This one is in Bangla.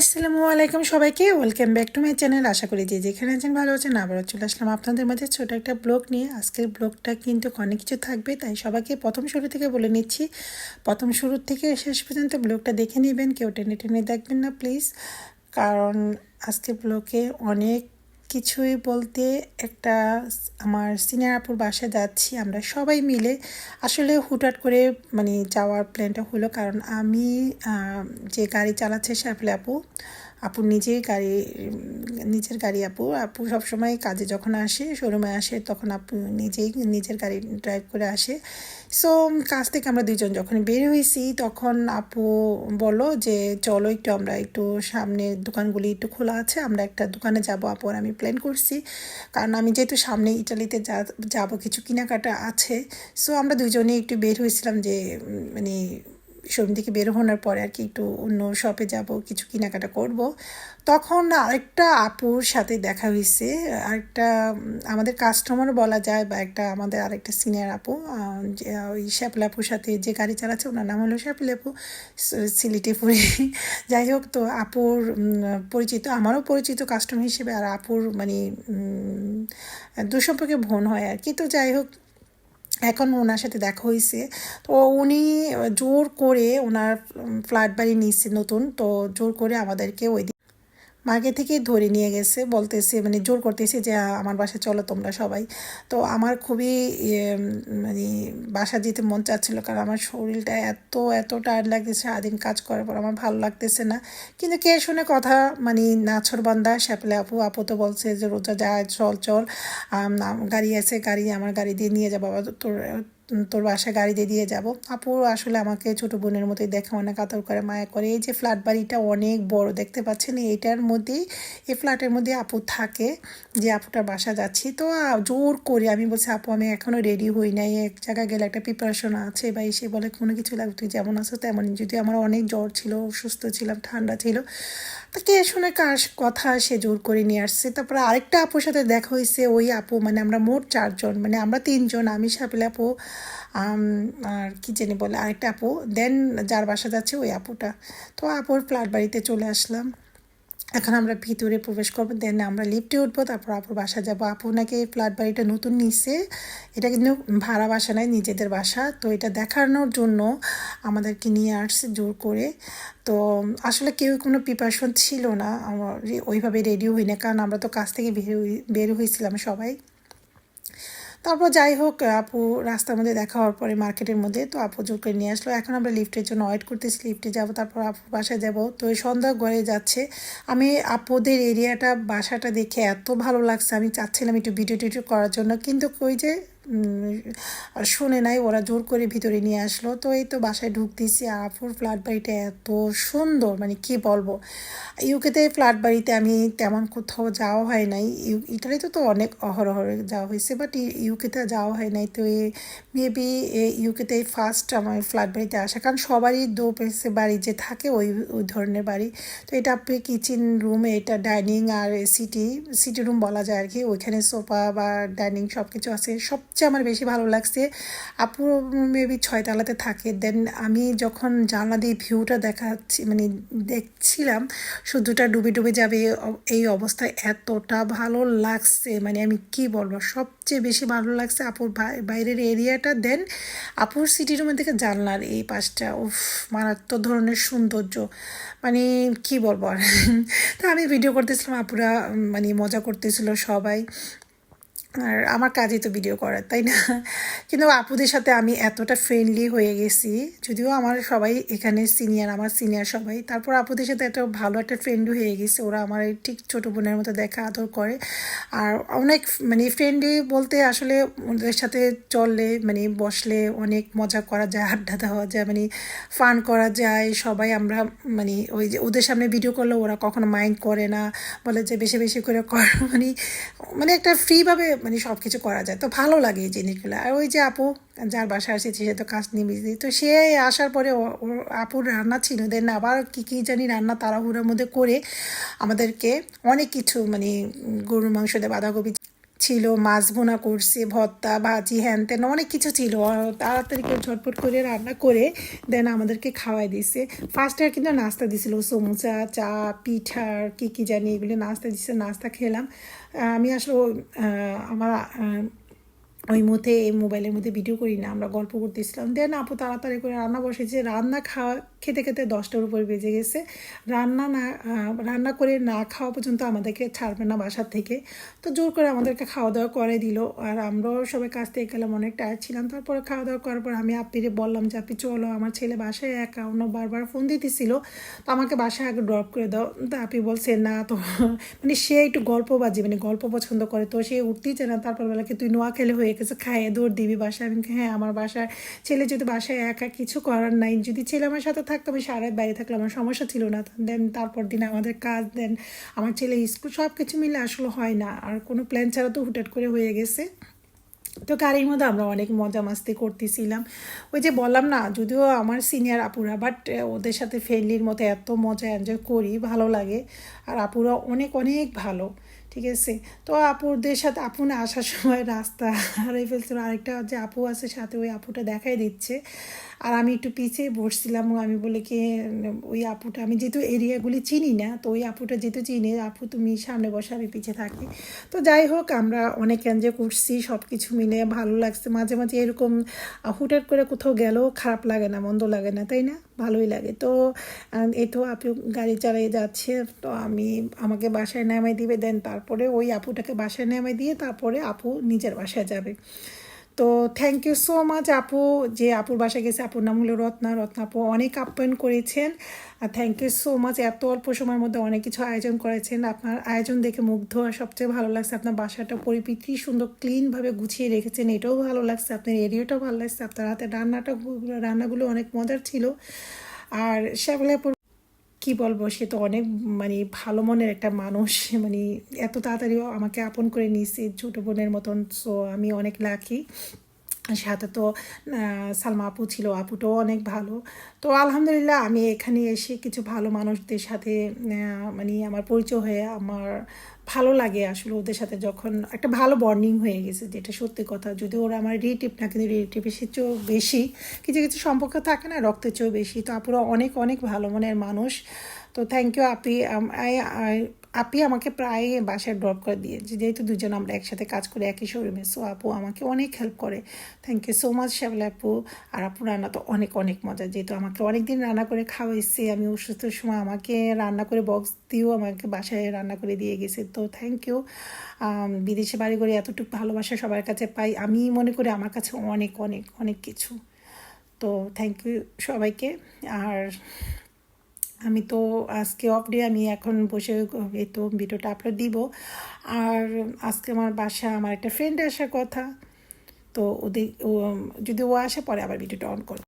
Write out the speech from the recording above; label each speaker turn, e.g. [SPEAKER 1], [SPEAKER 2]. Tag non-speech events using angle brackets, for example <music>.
[SPEAKER 1] আসসালামু আলাইকুম সবাইকে। Welcome back to my channel আশা করি যে যেখানে আছেন ভালো আছেন, আবারও চলে আসলাম আপনাদের মাঝে ছোটো একটা ব্লগ নিয়ে। আজকের ব্লগটা কিন্তু অনেক কিছু থাকবে, তাই সবাইকে প্রথম শুরু থেকে বলে নিচ্ছি। প্রথম শুরু থেকে শেষ পর্যন্ত ব্লগটা দেখে নেবেন, কেউ টেনে টেনে দেখবেন না প্লিজ কারণ আজকের ব্লগে অনেক কিছুই বলতে একটা আমার সিনিয়র আপুর বাসায় যাচ্ছি, আমরা সবাই মিলে। আসলে হুটহাট করে মানে যাওয়ার প্ল্যানটা হলো, কারণ আমি যে গাড়ি চালাচ্ছে সাফলে আপু আপু নিজেই গাড়ি নিজের গাড়ি আপু। আপু সবসময় কাজে যখন আসে শোরুমে আসে, তখন আপু নিজেই নিজের গাড়ি ড্রাইভ করে আসে। সো কাজ থেকে আমরা দুজন যখন বের হয়েছি, তখন আপু বলো যে, চলো একটু আমরা একটু সামনে দোকানগুলি একটু খোলা আছে, আমরা একটা দোকানে যাব আপু আর আমি প্ল্যান করছি। কারণ আমি যেহেতু সামনে ইটালিতে যা, যাব, কিছু কেনাকাটা আছে। সো আমরা দুজনেই একটু বের হয়েছিলাম যে মানে শোরুম থেকে বের হওয়ার পরে আর কি একটু অন্য শপে যাব, কিছু কেনাকাটা করব। তখন আরেকটা আপুর সাথে দেখা হয়েছে, আরেকটা, আমাদের কাস্টমার বলা যায় বা একটা আমাদের আরেকটা সিনিয়র আপু ওই শ্যাপলা আপুর সাথে যে গাড়ি চালাচ্ছে, ওনার নাম হলো শ্যাপলা আপু সিলিটিপুরি <laughs> যাই হোক, তো আপুর পরিচিত, আমারও পরিচিত কাস্টমার হিসেবে আর আপুর মানে দুসম্পর্কে বোন হয় আর কি। তো যাই হোক এখন ওনার সাথে দেখা হয়েছে। তো উনি জোর করে ওনার ফ্ল্যাট বাড়ি নিচ্ছে নতুন। তো জোর করে আমাদেরকে ওই মার্কেট থেকে ধরে নিয়ে গেছে, বলতেছে মানে জোর করতেছে যে আমার বাসায় চলো তোমরা সবাই। তো আমার খুবই মানে বাসা যেতে মন চাচ্ছিল, কারণ আমার শরীরটা এত এত টায়ার্ড লাগতেছে, সারাদিন কাজ করার পর আমার ভালো লাগতেছে না। কিন্তু কে শুনে কথা মানে নাছর বান্দা, শ্যাপলে আপু আপু তো বলছে যে, রোজা যায়, চল চল গাড়ি আছে, গাড়ি, আমার গাড়ি দিয়ে নিয়ে যাব বাবা, তোর তোর বাসায় গাড়ি দিয়ে দিয়ে যাব। আপু আসলে আমাকে ছোট বোনের মতোই দেখে, অনেক আদর করে, মায়া করে। এই যে ফ্ল্যাট বাড়িটা অনেক বড়, দেখতে পাচ্ছেন? এইটার মধ্যেই, এই ফ্ল্যাটের মধ্যে আপু থাকে যে আপুটার বাসা যাচ্ছি। তো জোর করে আমি বলছি, আপু, আমি এখনও রেডি হই নাই। এক জায়গায় গেলে একটা প্রিপারেশন আছে বা এসে বলে, কোনো কিছু লাগবে? তুই যেমন আছো তেমনই। যদি আমার অনেক জ্বর ছিল, অসুস্থ ছিলাম, ঠান্ডা ছিল। তো কে শুনে কার কথা সে জোর করে নিয়ে আসছে। তারপরে আরেকটা আপুর সাথে দেখা হয়েছে। ওই আপু মানে আমরা মোট চারজন মানে আমরা তিনজন, আমি সাপিল আপু আর কি জানি বলে, আরেকটা আপু। দেন যার বাসা যাচ্ছে ওই আপুটা। তো আপুর ফ্ল্যাট বাড়িতে চলে আসলাম। এখন আমরা ভিতরে প্রবেশ করব দেন আমরা লিফটে উঠবো, তারপর আপুর বাসা যাব। আপু নাকি ফ্ল্যাট বাড়িটা নতুন নিচ্ছে এটা কিন্তু ভাড়া বাসা নয়, নিজেদের বাসা। তো এটা দেখানোর জন্য আমাদেরকে নিয়ে আসছে জোর করে। তো আসলে কেউ কোনো প্রিপারেশন ছিল না। আমার ওইভাবে রেডি হই না কারণ আমরা তো কাজ থেকে বের বের হয়েছিলাম সবাই। তারপর যাই হোক আপু রাস্তার মধ্যে দেখা হওয়ার পরে মার্কেটের মধ্যে তো আপু জোর করে নিয়ে আসলো। এখন আমরা লিফটের জন্য ওয়েট করতেছি লিফটে যাব, তারপর আপু বাসায় যাব। তো এই সন্ধ্যা গড়ে যাচ্ছে। আমি আপুদের এরিয়াটা বাসাটা দেখে এত ভালো লাগছে। আমি চাচ্ছিলাম একটু ভিডিও টিডিও করার জন্য, কিন্তু ওই যে শুনে নাই, ওরা জোর করে ভিতরে নিয়ে আসলো। তো এই তো বাসায় ঢুকতেছি আর আপুর ফ্ল্যাট বাড়িটা এত সুন্দর মানে কি বলব? ইউকেতে ফ্ল্যাট বাড়িতে আমি তেমন কোথাও যাওয়া হয় নাই। ইটালিতে তো অনেক অহরহ যাওয়া হয়েছে বাট ইউকেতে যাওয়া হয় নাই। তো মেবি ইউকেতে ফার্স্ট আমার ফ্ল্যাট বাড়িতে আসা, কারণ সবারই দো পেসে বাড়ি যে থাকে, ওই ওই ধরনের বাড়ি। তো এটা আপনি কিচেন রুম এটা ডাইনিং আর সিটি সিটি রুম বলা যায় আর কি, ওইখানে সোফা বা ডাইনিং সব কিছু আছে সবচেয়ে আমার বেশি ভালো লাগছে। আপু মেবি ছয়তলাতে থাকে। দেন আমি যখন জানলা দিয়ে ভিউটা দেখাচ্ছি মানে দেখছিলাম সূর্যটা ডুবে ডুবে যাবে এই অবস্থায় এতটা ভালো লাগছে। মানে আমি কি বলব, সবচেয়ে বেশি ভালো লাগছে আপুর বাইরের এরিয়াটা দেন আপুর সিটি রুমের থেকে জানলার এই পাশটা, উফ, মারাত্মক ধরনের সৌন্দর্য। মানে কি বলব আর। <laughs> তো আমি ভিডিও করতেছিলাম, আপুরা মানে মজা করতেছিল সবাই। আর আমার কাজই তো ভিডিও করার তাই না? কিন্তু আপুদের সাথে আমি এতটা ফ্রেন্ডলি হয়ে গেছি, যদিও আমার সবাই এখানে সিনিয়র আমার সিনিয়র সবাই। তারপর আপুদের সাথে এত ভালো একটা ফ্রেন্ড হয়ে গেছে, ওরা আমার ঠিক ছোটো বোনের মতো দেখা, আদর করে। আর অনেক মানে ফ্রেন্ডলি বলতে আসলে ওদের সাথে চললে মানে বসলে অনেক মজা করা যায়, আড্ডা দেওয়া যায় মানে ফান করা যায়। সবাই আমরা মানে ওই যে ওদের সামনে ভিডিও করলে ওরা কখনো মাইন্ড করে না, বলে যে বেশি বেশি করে কর মানে মানে একটা ফ্রিভাবে মানে সব কিছু করা যায়। তো ভালো লাগে এই জিনিসগুলো। আর ওই যে আপু, যার বাসায় আসেছি সে তো কাজ নিয়ে দিই। তো সে আসার পরে আপুর রান্না ছিল। দেন আবার কী কী জানি রান্না তাড়াহুড়োর মধ্যে করে আমাদেরকে অনেক কিছু মানে গরুর মাংস দিয়ে বাঁধাকপি ছিল, মাছ বোনা করছে, ভর্তা, ভাজি হ্যান ত্যান অনেক কিছু ছিল। তাড়াতাড়ি করে ঝটপট করে রান্না করে দেন আমাদেরকে খাওয়াই দিছে। ফার্স্টে কিন্তু নাস্তা দিছিল সমুচা চা পিঠার কী কী জানি এগুলো নাস্তা দিছে, নাস্তা খেলাম। আমি আসলে আমার ওই মধ্যে এই মোবাইলের মধ্যে ভিডিও করি না, আমরা গল্প করতেছিলাম। দেন আপু তাড়াতাড়ি করে রান্না বসেছে। রান্না খাওয়া খেতে খেতে দশটার উপর বেজে গেছে। রান্না না রান্না করে না খাওয়া পর্যন্ত আমাদেরকে ছাড়বে না বাসার থেকে। তো জোর করে আমাদেরকে খাওয়া দাওয়া করে দিল। আর আমরাও সবাই কাছ থেকে গেলাম, অনেক টায়ার্ড ছিলাম। তারপরে খাওয়া দাওয়া করার পর আমি আপিরে বললাম যে আপনি চলো, আমার ছেলে বাসায় একা অন্য বারবার ফোন দিতেছিল। তো আমাকে বাসায় আগে ড্রপ করে দাও। তো আপনি বলছে, না, তো মানে সে একটু গল্প বাজে মানে গল্প পছন্দ করে। তো সে উঠতেই চায় না। তারপর বেলাকে তুই নোয়া খেলে হয়ে গেছে খাইয়ে দৌড় দিবি বাসায়। আমি হ্যাঁ আমার বাসায় ছেলে যদি বাসায় একা কিছু করার নাই, যদি ছেলে আমার সাথে থাকতো, আমি সারা বাইরে থাকলে আমার সমস্যা ছিল না। দেন তারপর দিন আমাদের কাজ দেন আমার ছেলে স্কুল সব কিছু মিলে আসলে হয় না। আর কোনো প্ল্যান ছাড়া তো হুটহাট করে হয়ে গেছে। তো গাড়ির মধ্যে আমরা অনেক মজা মাস্তি করতেছিলাম। ওই যে বললাম না, যদিও আমার সিনিয়র আপুরা বাট ওদের সাথে ফ্রেন্ডলির মতো এত মজা এনজয় করি, ভালো লাগে। আর আপুরা অনেক অনেক ভালো। ঠিক আছে? তো আপুদের সাথে, আপু না আসার সময় রাস্তা হারাই ফেলছিল। আরেকটা যে আপু আছে সাথে ওই আপুটা দেখাই দিচ্ছে। আর আমি একটু পিছিয়ে বসছিলাম। ও আমি বলে কি, ওই আপুটা, আমি যেহেতু এরিয়াগুলি চিনি না, তো ওই আপুটা যেহেতু চিনি, আপু তুমি সামনে বসে, আমি পিছিয়ে থাকি। তো যাই হোক, আমরা অনেক এনজয় করছি সব কিছু মিলে ভালো লাগছে। মাঝে মাঝে এরকম হুটহাট করে কোথাও গেলেও খারাপ লাগে না, মন্দ লাগে না, তাই না? ভালোই লাগে। তো এই তো আপু গাড়ি চালিয়ে যাচ্ছে, তো আমি আমাকে বাসায় নামাই দিবে, দেন তারপরে ওই আপুটাকে বাসায় নামাই দিয়ে তারপরে আপু নিজের বাসায় যাবে। তো থ্যাংক ইউ সো মাচ আপু, যে আপুর বাসায় গেছে, আপুর নাম হলো রত্না। রত্না আপু অনেক আপ্যায়ন করেছেন। আর থ্যাংক ইউ সো মাচ এত অল্প সময়ের মধ্যে অনেক কিছু আয়োজন করেছেন। আপনার আয়োজন দেখে মুগ্ধ আর সবচেয়ে ভালো লাগছে আপনার বাসাটা পরিপিতি সুন্দর ক্লিনভাবে গুছিয়ে রেখেছেন। এটাও ভালো লাগছে, আপনার এরিয়াটাও ভালো লাগছে, আপনার হাতে রান্নাটা, রান্নাগুলো অনেক মজার ছিল। আর শ্যামলাপুর কি বলব? সে তো অনেক মানে ভালো মনের একটা মানুষ। মানে এত তাড়াতাড়ি আমাকে আপন করে নিয়েছে ছোট বোনের মতন। সো আমি অনেক লাকি সাথে তো সালমা আপু ছিল, আপুটাও অনেক ভালো। তো আলহামদুলিল্লাহ আমি এখানে এসে কিছু ভালো মানুষদের সাথে মানে আমার পরিচয় হয়ে, আমার ভালো লাগে আসলে ওদের সাথে যখন একটা ভালো বর্নিং হয়ে গেছে যেটা সত্যি কথা। যদি ওরা আমার রিলেটিভ না, কিন্তু রিলেটিভের চেয়েও বেশি, কিছু কিছু সম্পর্ক থাকে না, রক্তের চেয়েও বেশি। তো আপুরা অনেক অনেক ভালো মনের মানুষ। তো থ্যাংক ইউ আপি আই- আই- আপি আমাকে প্রায় বাসায় ড্রপ করে দিয়ে যেহেতু দুজন আমরা একসাথে কাজ করি, একই শোরুমে সো আপু আমাকে অনেক হেল্প করে। থ্যাংক ইউ সো মাচ শ্যাবলা আপু। আর আপু রান্না তো অনেক অনেক মজা। যেহেতু আমাকে অনেক দিন রান্না করে খাওয়াইছে, আমি অসুস্থ সময় আমাকে রান্না করে বক্স দিয়েও আমাকে বাসায় রান্না করে দিয়ে গেছে। তো থ্যাংক ইউ বিদেশে বাড়ি করে এতটুকু ভালোবাসা সবার কাছে পাই। আমি মনে করি আমার কাছে অনেক অনেক অনেক কিছু। তো থ্যাংক ইউ সবাইকে। আর আমি তো আজকে অফ ডে আমি এখন বসে এই তো ভিডিওটা আপলোড দিব। আর আজকে আমার বাসা আমার একটা ফ্রেন্ড আসার কথা। তো ওদের যদি ও আসে, পরে আবার ভিডিওটা অন করো